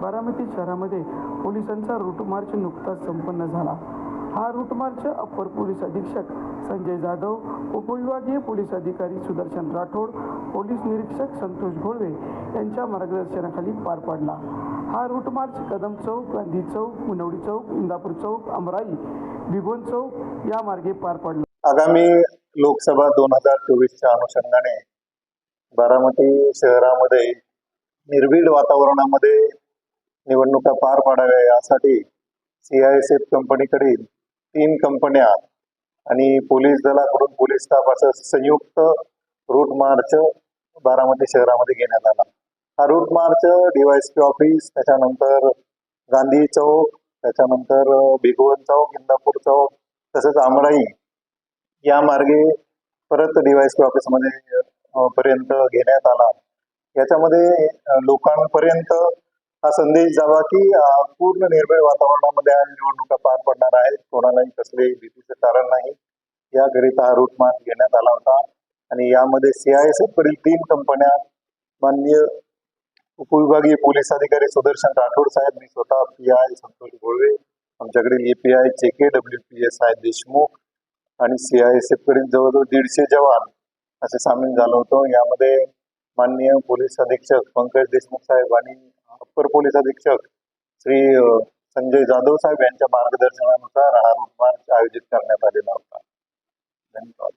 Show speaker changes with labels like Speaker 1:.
Speaker 1: बारामती शहरामध्ये पोलिसांचा route march नुकताच संपन्न झाला. हा रूट मार्च अप्पर पोलीस अधीक्षक संजय जाधव उपविभागीय पोलीस अधिकारी सुदर्शन राठोड पोलीस निरीक्षक संतोष घोळवे यांच्या मार्गदर्शनाखाली पार पडला. हा रूट मार्च कदम चौक गांधी चौक मुनवडी चौक इंदापूर चौक अमराई भिगोन चौक या मार्गे पार पडला.
Speaker 2: आगामी लोकसभा दोन हजार चोवीसच्या अनुषंगाने बारामती शहरामध्ये निर्भीड वातावरणामध्ये निवडणुका पार पाडाव्या यासाठी सी आय एस एफ कंपनीकडील तीन कंपन्या आणि पोलीस दलाकडून पोलीस स्टाफ असं संयुक्त रूट मार्च बारामती शहरामध्ये घेण्यात आला. हा रूट मार्च डीवायसपी ऑफिस त्याच्यानंतर गांधी चौक त्याच्यानंतर भिगवण चौक इंदापूर चौक तसंच आमराई या मार्गे परत डीवायसपी ऑफिसमध्ये पर्यंत घेण्यात आला. याच्यामध्ये लोकांपर्यंत हा संदेश जावा की पूर्ण निर्भय वातावरणामध्ये हा निवडणुका पार पडणार आहेत. कोणालाही कसलेही भीतीचं कारण नाही. याकरिता हा रूट मार्च घेण्यात आला होता. आणि यामध्ये सीआयएसएफ कडील तीन कंपन्या माननीय उपविभागीय पोलीस अधिकारी सुदर्शन राठोड साहेब मी स्वतः P I Santosh Golwe आमच्याकडील A P I J K W P S I Deshmukh आणि सीआयएसएफ कडील जवळजवळ दीडशे जवान असे सामील झालो होतो. यामध्ये माननीय पोलीस अधीक्षक पंकज देशमुख साहेब आणि अप्पर पोलीस अधीक्षक श्री संजय जाधव साहेब यांच्या मार्गदर्शनानुसार हा मार्च आयोजित करण्यात आलेला होता. धन्यवाद.